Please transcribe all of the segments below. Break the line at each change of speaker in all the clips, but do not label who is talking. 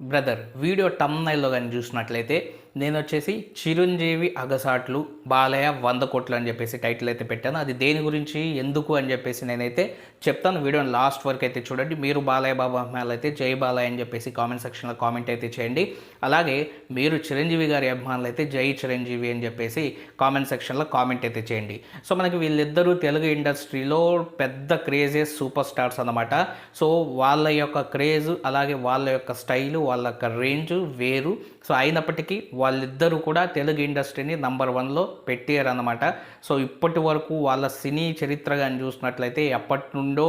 Brother video టమ్నైల్లో కానీ చూసినట్లయితే నేను వచ్చేసి చిరంజీవి అగసాట్లు బాలయ్య వంద కోట్లు అని చెప్పేసి టైటిల్ అయితే పెట్టాను. అది దేని గురించి ఎందుకు అని చెప్పేసి నేనైతే చెప్తాను. వీడియోని లాస్ట్ వరకు అయితే చూడండి. మీరు బాలయ్య బాబు అభిమానులు అయితే జై బాలయ్య అని చెప్పేసి కామెంట్ సెక్షన్లో కామెంట్ అయితే చేయండి. అలాగే మీరు చిరంజీవి గారి అభిమానులు అయితే జై చిరంజీవి అని చెప్పేసి కామెంట్ సెక్షన్లో కామెంట్ అయితే చేయండి. సో మనకి వీళ్ళిద్దరూ తెలుగు ఇండస్ట్రీలో పెద్ద క్రేజెస్ సూపర్ స్టార్స్ అనమాట సో వాళ్ళ యొక్క క్రేజ్ అలాగే వాళ్ళ యొక్క స్టైలు వాళ్ళ యొక్క రేంజ్ వేరు. సో అయినప్పటికీ వాళ్ళిద్దరూ కూడా తెలుగు ఇండస్ట్రీని నంబర్ వన్లో పెట్టారన్నమాట సో ఇప్పటి వరకు వాళ్ళ సినీ చరిత్ర కానీ చూసినట్లయితే ఎప్పటి నుండో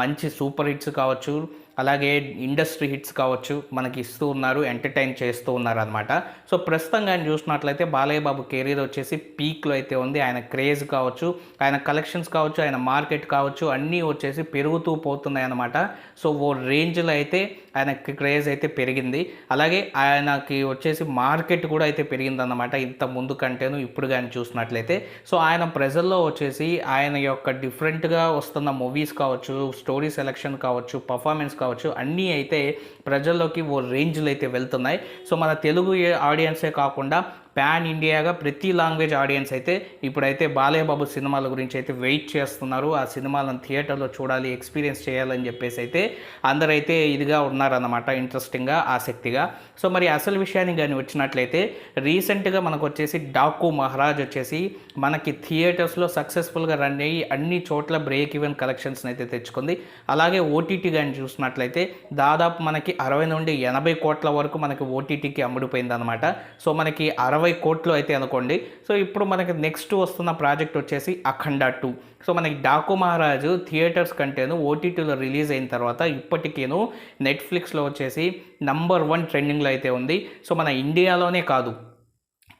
మంచి సూపర్ హిట్స్ కావచ్చు. అలాగే ఇండస్ట్రీ హిట్స్ కావచ్చు మనకి ఇస్తూ ఉన్నారు ఎంటర్టైన్ చేస్తూ ఉన్నారు అనమాట సో ప్రస్తుతం ఆయన చూసినట్లయితే బాలయ్య బాబు కెరీర్ వచ్చేసి పీక్లో అయితే ఉంది. ఆయన క్రేజ్ కావచ్చు ఆయన కలెక్షన్స్ కావచ్చు ఆయన మార్కెట్ కావచ్చు అన్నీ వచ్చేసి పెరుగుతూ పోతున్నాయి అనమాట సో ఓ రేంజ్లో అయితే ఆయన క్రేజ్ అయితే పెరిగింది. అలాగే ఆయనకి వచ్చేసి మార్కెట్ కూడా అయితే పెరిగిందన్నమాట ఇంత ముందు కంటేను ఇప్పుడు కానీ చూసినట్లయితే సో ఆయన ప్రజల్లో వచ్చేసి ఆయన యొక్క డిఫరెంట్గా వస్తున్న మూవీస్ కావచ్చు స్టోరీ సెలెక్షన్ కావచ్చు పర్ఫార్మెన్స్ కావచ్చు అన్నీ అయితే ప్రజల్లోకి ఓ రేంజ్లో అయితే వెళ్తున్నాయి. సో మన తెలుగు ఆడియన్సే కాకుండా ప్యాన్ ఇండియాగా ప్రతి లాంగ్వేజ్ ఆడియన్స్ అయితే ఇప్పుడైతే బాలయ్యబాబు సినిమాల గురించి అయితే వెయిట్ చేస్తున్నారు. ఆ సినిమాలను థియేటర్లో చూడాలి ఎక్స్పీరియన్స్ చేయాలని చెప్పేసి అయితే అందరైతే ఇదిగా ఉన్నారన్నమాట ఇంట్రెస్టింగ్గా ఆసక్తిగా. సో మరి అసలు విషయానికి కానీ వచ్చినట్లయితే రీసెంట్గా మనకు వచ్చేసి డాకు మహారాజ్ వచ్చేసి మనకి థియేటర్స్లో సక్సెస్ఫుల్గా రన్ అయ్యి అన్ని చోట్ల బ్రేక్ ఈవెన్ కలెక్షన్స్ని అయితే తెచ్చుకుంది. అలాగే ఓటీటీ కానీ చూసినట్లయితే దాదాపు మనకి అరవై నుండి ఎనభై కోట్ల వరకు మనకి ఓటీటీకి అమ్ముడిపోయింది అనమాట సో మనకి అరవై కోట్లు అయితే అనుకోండి. సో ఇప్పుడు మనకి నెక్స్ట్ వస్తున్న ప్రాజెక్ట్ వచ్చేసి అఖండ టూ. సో మనకి డాకు మహారాజు థియేటర్స్ కంటేను ఓటీటీలో రిలీజ్ అయిన తర్వాత ఇప్పటికేను నెట్ఫ్లిక్స్లో వచ్చేసి నంబర్ వన్ ట్రెండింగ్లో అయితే ఉంది. సో మన ఇండియాలోనే కాదు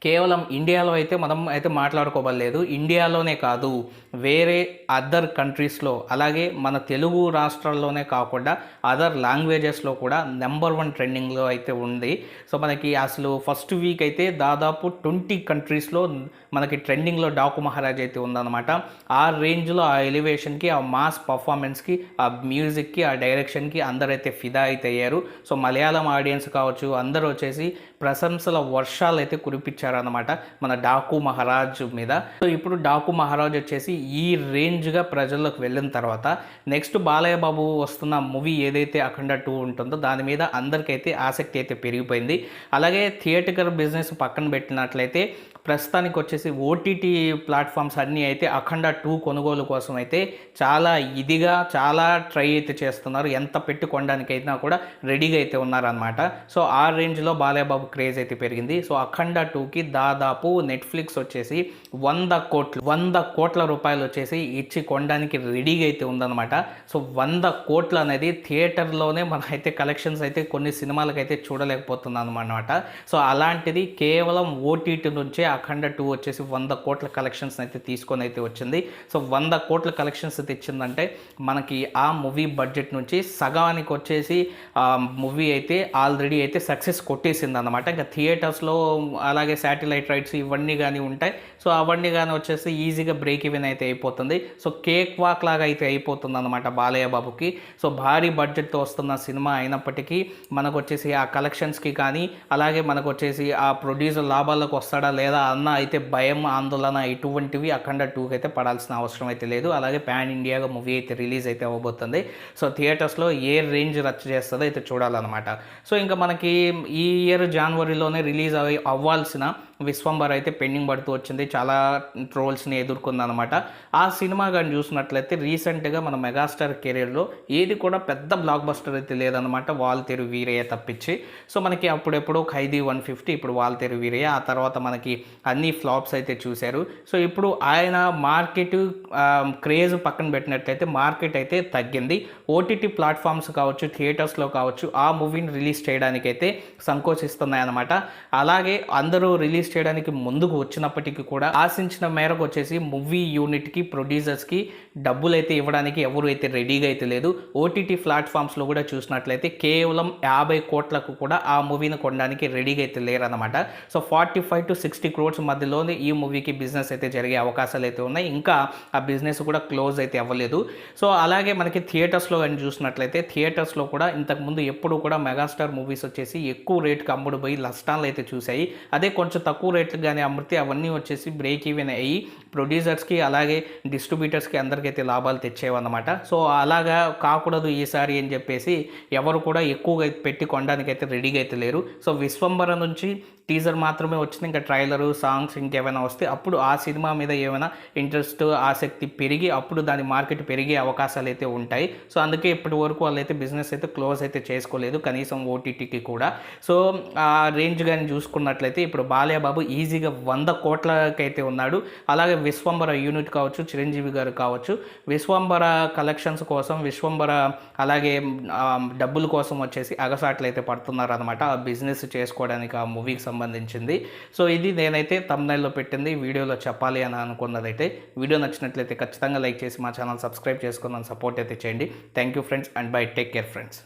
కేవలం ఇండియాలో అయితే మనం అయితే మాట్లాడుకోవలేదు. ఇండియాలోనే కాదు వేరే అదర్ కంట్రీస్లో అలాగే మన తెలుగు రాష్ట్రాల్లోనే కాకుండా అదర్ లాంగ్వేజెస్లో కూడా నెంబర్ వన్ ట్రెండింగ్లో అయితే ఉంది. సో మనకి అసలు ఫస్ట్ వీక్ అయితే దాదాపు ట్వంటీ కంట్రీస్లో మనకి ట్రెండింగ్లో డాకు మహారాజ్ అయితే ఉందన్నమాట. ఆ రేంజ్లో ఆ ఎలివేషన్కి ఆ మాస్ పర్ఫార్మెన్స్కి ఆ మ్యూజిక్కి ఆ డైరెక్షన్కి అందరైతే ఫిదా అయితే అయ్యారు. సో మలయాళం ఆడియన్స్ కావచ్చు అందరూ వచ్చేసి ప్రశంసల వర్షాలు అయితే కురిపించారనమాట మన డాకు మహారాజ్ మీద. సో ఇప్పుడు డాకు మహారాజ్ వచ్చేసి ఈ రేంజ్గా ప్రజల్లోకి వెళ్ళిన తర్వాత నెక్స్ట్ బాలయ్య బాబు వస్తున్న మూవీ ఏదైతే అఖండ టూ ఉంటుందో దాని మీద అందరికైతే ఆసక్తి అయితే పెరిగిపోయింది. అలాగే థియేటర్ బిజినెస్ పక్కన పెట్టినట్లయితే ప్రస్తుతానికి వచ్చేసి ఓటీటీ ప్లాట్ఫామ్స్ అన్నీ అయితే అఖండ టూ కొనుగోలు కోసం అయితే చాలా ఇదిగా చాలా ట్రై అయితే చేస్తున్నారు. ఎంత పెట్టి కొనడానికైనా కూడా రెడీగా అయితే ఉన్నారనమాట సో ఆ రేంజ్లో బాలయ్యబాబు క్రేజ్ అయితే పెరిగింది. సో అఖండ టూకి దాదాపు నెట్ఫ్లిక్స్ వచ్చేసి వంద కోట్లు వంద కోట్ల రూపాయలు వచ్చేసి ఇచ్చి కొనడానికి రెడీగా అయితే ఉందన్నమాట. సో వంద కోట్లు అనేది థియేటర్లోనే మన అయితే కలెక్షన్స్ అయితే కొన్ని సినిమాలకు అయితే చూడలేకపోతున్నాను అనమాట సో అలాంటిది కేవలం ఓటీటీ నుంచే అఖండ టూ వచ్చేసి వంద కోట్ల కలెక్షన్స్ అయితే తీసుకొని అయితే వచ్చింది. సో వంద కోట్ల కలెక్షన్స్ అయితే ఇచ్చిందంటే మనకి ఆ మూవీ బడ్జెట్ నుంచి సగానికి వచ్చేసి ఆ మూవీ అయితే ఆల్రెడీ అయితే సక్సెస్ కొట్టేసింది అనమాట ఇంకా థియేటర్స్లో అలాగే శాటిలైట్ రైట్స్ ఇవన్నీ కానీ ఉంటాయి. సో అవన్నీ కానీ వచ్చేసి ఈజీగా బ్రేక్ ఈవెన్ అయితే అయిపోతుంది. సో కేక్ వాక్ లాగా అయితే అయిపోతుంది అనమాట బాలయ్య బాబుకి. సో భారీ బడ్జెట్తో వస్తున్న సినిమా అయినప్పటికీ మనకు వచ్చేసి ఆ కలెక్షన్స్కి కానీ అలాగే మనకు వచ్చేసి ఆ ప్రొడ్యూసర్ లాభాలకు వస్తాడా లేదా అన్న అయితే భయం ఆందోళన ఇటువంటివి అఖండ టూకి అయితే పడాల్సిన అవసరం అయితే లేదు. అలాగే ప్యాన్ ఇండియాగా మూవీ అయితే రిలీజ్ అయితే అవ్వబోతుంది. సో థియేటర్స్లో ఏ రేంజ్ రచ్చ చేస్తుందో అయితే చూడాలన్నమాట. సో ఇంకా మనకి ఈ ఇయర్ జనవరిలోనే రిలీజ్ అవి అవ్వాల్సిన విశ్వంబర్ అయితే పెండింగ్ పడుతూ వచ్చింది. చాలా ట్రోల్స్ని ఎదుర్కొందనమాట ఆ సినిమా కానీ చూసినట్లయితే రీసెంట్గా మన మెగాస్టార్ కెరీర్లో ఏది కూడా పెద్ద బ్లాక్ బస్టర్ అయితే లేదనమాట వాల్తేరు వీరయ్య తప్పించి. సో మనకి అప్పుడెప్పుడు ఖైదీ వన్ ఫిఫ్టీ ఇప్పుడు వాల్తేరు వీరయ్య ఆ తర్వాత మనకి అన్ని ఫ్లాప్స్ అయితే చూశారు. సో ఇప్పుడు ఆయన మార్కెట్ క్రేజ్ పక్కన పెట్టినట్లయితే మార్కెట్ అయితే తగ్గింది. ఓటీటీ ప్లాట్ఫామ్స్ కావచ్చు థియేటర్స్లో కావచ్చు ఆ మూవీని రిలీజ్ చేయడానికైతే సంకోచిస్తున్నాయన్నమాట. అలాగే అందరూ రిలీజ్ రిలీజ్ చేయడానికి ముందుకు వచ్చినప్పటికీ కూడా ఆశించిన మేరకు వచ్చేసి మూవీ యూనిట్కి ప్రొడ్యూసర్స్కి డబ్బులు అయితే ఇవ్వడానికి ఎవరు అయితే రెడీగా అయితే లేదు. ఓటీటీ ప్లాట్ఫామ్స్లో కూడా చూసినట్లయితే కేవలం యాభై కోట్లకు కూడా ఆ మూవీని కొనడానికి రెడీగా అయితే లేరనమాట so forty five to sixty crores మధ్యలోనే ఈ మూవీకి బిజినెస్ అయితే జరిగే అవకాశాలు అయితే ఉన్నాయి. ఇంకా ఆ బిజినెస్ కూడా క్లోజ్ అయితే అవ్వలేదు. సో అలాగే మనకి థియేటర్స్లో కానీ చూసినట్లయితే థియేటర్స్లో కూడా ఇంతకుముందు ఎప్పుడు కూడా మెగాస్టార్ మూవీస్ వచ్చేసి ఎక్కువ రేట్కి అమ్ముడు పోయి నష్టాలు అయితే చూసాయి అదే కొంచెం తక్కువ రేట్లకు కానీ అమ్మితే అవన్నీ వచ్చేసి బ్రేక్ ఈవెన్ అయ్యి ప్రొడ్యూసర్స్కి అలాగే డిస్ట్రిబ్యూటర్స్కి అందరికైతే లాభాలు తెచ్చేవన్నమాట సో అలాగా కాకూడదు ఈసారి అని చెప్పేసి ఎవరు కూడా ఎక్కువగా పెట్టి కొనడానికి అయితే రెడీగా అయితే లేరు. సో విశ్వంబర నుంచి టీజర్ మాత్రమే వచ్చింది. ఇంకా ట్రైలరు సాంగ్స్ ఇంకేమైనా వస్తే అప్పుడు ఆ సినిమా మీద ఏమైనా ఇంట్రెస్ట్ ఆసక్తి పెరిగి అప్పుడు దాని మార్కెట్ పెరిగే అవకాశాలు అయితే ఉంటాయి. సో అందుకే ఇప్పటి వరకు వాళ్ళైతే బిజినెస్ అయితే క్లోజ్ అయితే చేసుకోలేదు కనీసం ఓటీటీకి కూడా. సో ఆ రేంజ్ కానీ చూసుకున్నట్లయితే ఇప్పుడు బాలయ్యబాబు ఈజీగా వంద కోట్లకైతే ఉన్నాడు. అలాగే విశ్వంబర యూనిట్ కావచ్చు చిరంజీవి గారు కావచ్చు. విశ్వంబర కలెక్షన్స్ కోసం విశ్వంబర అలాగే డబ్బుల కోసం వచ్చేసి అగసాట్లు అయితే పడుతున్నారు అనమాట ఆ బిజినెస్ చేసుకోవడానికి ఆ మూవీకి సంబంధించింది. సో ఇది నేనైతే తమ్నైల్లో పెట్టింది. వీడియోలో చెప్పాలి అని అనుకున్నదైతే వీడియో నచ్చినట్లయితే ఖచ్చితంగా లైక్ చేసి మా ఛానల్ సబ్స్క్రైబ్ చేసుకుని సపోర్ట్ అయితే చేయండి. Thank you friends and bye take care friends